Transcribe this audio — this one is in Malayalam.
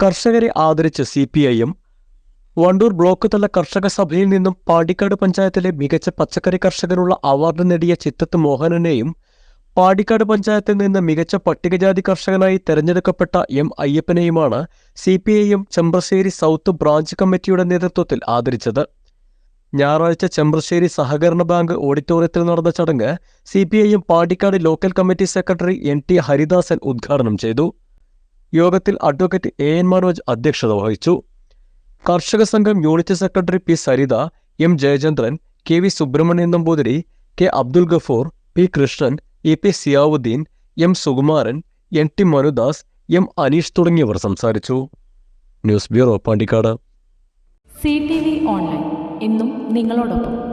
കർഷകരെ ആദരിച്ച് സി പി ഐയും വണ്ടൂർ ബ്ലോക്ക് തല കർഷക സഭയിൽ നിന്നും പാടിക്കാട് പഞ്ചായത്തിലെ മികച്ച പച്ചക്കറി കർഷകനുള്ള അവാർഡ് നേടിയ ചിത്തത്ത് മോഹനനെയും പാടിക്കാട് പഞ്ചായത്തിൽ നിന്ന് മികച്ച പട്ടികജാതി കർഷകനായി തെരഞ്ഞെടുക്കപ്പെട്ട എം അയ്യപ്പനെയുമാണ് സി പി ഐയും ചെമ്പ്രശ്ശേരി സൗത്ത് ബ്രാഞ്ച് കമ്മിറ്റിയുടെ നേതൃത്വത്തിൽ ആദരിച്ചത്. ഞായറാഴ്ച ചെമ്പ്രശ്ശേരി സഹകരണ ബാങ്ക് ഓഡിറ്റോറിയത്തിൽ നടന്ന ചടങ്ങ് സി പി ഐയും Padikkad local committee secretary N T Haridasan ഉദ്ഘാടനം ചെയ്തു. യോഗത്തിൽ അഡ്വക്കേറ്റ് എ എൻ മനോജ് അധ്യക്ഷത വഹിച്ചു. കർഷക സംഘം unit secretary P. Saritha M. Jayachandran K. V. Subramanian Namboothiri K. Abdul Gafoor P. Krishnan E. P. Siyavudheen M. Sukumaran N. T. Manudas M. Aneesh തുടങ്ങിയവർ സംസാരിച്ചു. News bureau Pandikkad. C T V online. എന്നും നിങ്ങളോടൊപ്പം.